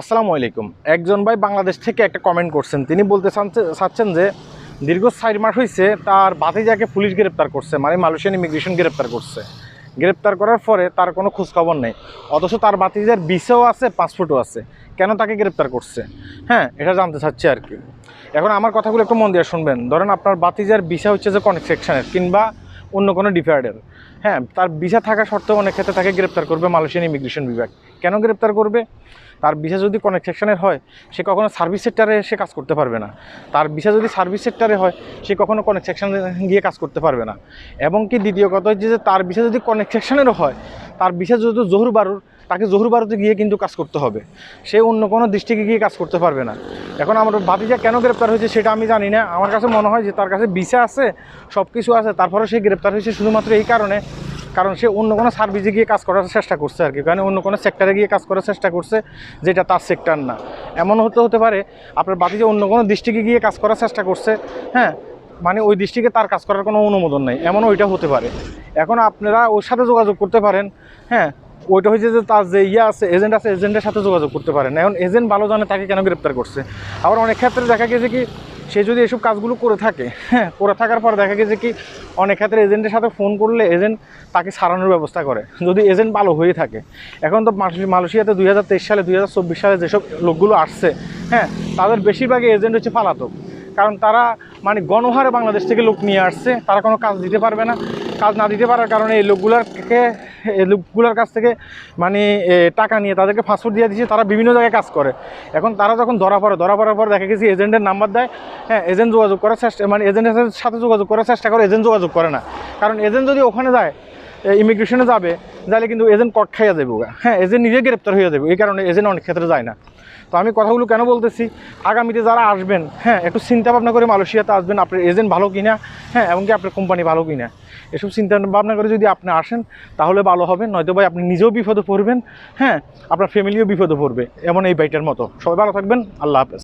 আসসালামু আলাইকুম। একজন ভাই বাংলাদেশ থেকে একটা কমেন্ট করছেন। তিনি বলতে চাচ্ছেন যে, দীর্ঘ চার মাস হয়েছে তার বাতিজাকে পুলিশ গ্রেপ্তার করছে মানে মালয়েশিয়ান ইমিগ্রেশন গ্রেপ্তার করছে। গ্রেপ্তার করার পরে তার কোনো খোঁজখবর নেই। অথচ তার বাতিজার বিসেও আছে পাসপোর্টও আছে। কেন তাকে গ্রেপ্তার করছে? হ্যাঁ এটা জানতে চাচ্ছি আর কি। এখন আমার কথাগুলো একটু মন দিয়ে শুনবেন। ধরেন আপনার বাতিজার ভিসা হচ্ছে যে কনেক সেকশনের কিংবা অন্য কোনো ডিফার্ডের হ্যাঁ তার ভিসা থাকা সত্ত্বেও অনেক ক্ষেত্রে তাকে গ্রেপ্তার করবে মালয়েশিয়ান ইমিগ্রেশন বিভাগ। কেন গ্রেপ্তার করবে? তার ভিসা যদি কনেক সেকশনের হয়, সে কখনো সার্ভিস সেক্টরে সে কাজ করতে পারবে না। তার ভিসা যদি সার্ভিস সেক্টরে হয়, সে কখনো কনেক সেকশনে গিয়ে কাজ করতে পারবে না। এবং কি দ্বিতীয় কথা হচ্ছে যে তার ভিসা যদি কনেক সেকশনেরও হয় তার বিশেষ যদি জহুর বারুর, তাকে জহুর বারুতে গিয়ে কিন্তু কাজ করতে হবে। সে অন্য কোনো দৃষ্টিকে গিয়ে কাজ করতে পারবে না। এখন আমার ভাতিজা কেন গ্রেপ্তার হয়েছে সেটা আমি জানি না। আমার কাছে মনে হয় যে তার কাছে ভিসা আছে সব কিছু আছে তারপরে সে গ্রেপ্তার হয়েছে শুধুমাত্র এই কারণে, কারণ সে অন্য কোনো সার্ভিসে গিয়ে কাজ করার চেষ্টা করছে আর কি। কারণ অন্য কোনো সেক্টরে গিয়ে কাজ করার চেষ্টা করছে, যেটা তার সেক্টর না। এমন হতে হতে পারে, আপনার বাতিজা অন্য কোনো দৃষ্টিকে গিয়ে কাজ করার চেষ্টা করছে হ্যাঁ? মানে ওই দৃষ্টিকে তার কাজ করার কোনো অনুমোদন নেই। এমন ওইটা হতে পারে। এখন আপনারা ওর সাথে যোগাযোগ করতে পারেন। হ্যাঁ ওইটা হয়েছে যে তার যে ইয়ে আছে এজেন্ট আছে এজেন্টের সাথে যোগাযোগ করতে পারেন। এখন এজেন্ট ভালো জানে তাকে কেন গ্রেপ্তার করছে। আবার অনেক ক্ষেত্রে দেখা গেছে কি, সে যদি এসব কাজগুলো করে থাকে হ্যাঁ করে থাকার পর দেখা গেছে কি, অনেক ক্ষেত্রে এজেন্টের সাথে ফোন করলে এজেন্ট তাকে সারানোর ব্যবস্থা করে। যদি এজেন্ট ভালো হয়ে থাকে। এখন তো মালয়েশি- মালয়েশিয়াতে দুই হাজার তেইশ সালে, দুই হাজার চব্বিশ সালে যেসব লোকগুলো আসছে হ্যাঁ তাদের বেশিরভাগই এজেন্ট হচ্ছে পালাতক। কারণ তারা মানে গণহারে বাংলাদেশ থেকে লোক নিয়ে আসছে, তারা কোনো কাজ দিতে পারবে না। কাজ না দিতে পারার কারণে এই লোকগুলোরকে এই লোকগুলোর কাছ থেকে মানে টাকা নিয়ে তাদেরকে ফাঁসফুট দিয়ে দিচ্ছে তারা বিভিন্ন জায়গায় কাজ করে। এখন তারা যখন ধরা পড়ে, ধরা পড়ার পর দেখা গেছে এজেন্টের নাম্বার দেয় হ্যাঁ এজেন্ট যোগাযোগ করার চেষ্টা মানে এজেন্টের সাথে যোগাযোগ করার চেষ্টা করে, এজেন্ট যোগাযোগ করে না। কারণ এজেন্ট যদি ওখানে যায় ইমিগ্রেশনে যাবে তাহলে কিন্তু এজেন্ট কট খাইয়া যাবে হ্যাঁ এজেন্ট নিজে গ্রেপ্তার হয়ে যাবে এই কারণে এজেন্ট অনেক ক্ষেত্রে যায় না। তো আমি কথাগুলো কেন বলতেছি? আগামীতে যারা আসবেন হ্যাঁ একটু চিন্তা ভাবনা করে মালয়েশিয়াতে আসবেন, আপনার এজেন্ট ভালো কিনা হ্যাঁ এমনকি আপনার কোম্পানি ভালো কিনা। এসব চিন্তা ভাবনা করে যদি আপনি আসেন, তাহলে ভালো হবে, নয়তো ভাই আপনি নিজেও বিপদে পড়বেন হ্যাঁ আপনার ফ্যামিলিও বিপদে পড়বে, এমন এই বাইটার মতো। সবাই ভালো থাকবেন, আল্লাহ হাফেজ।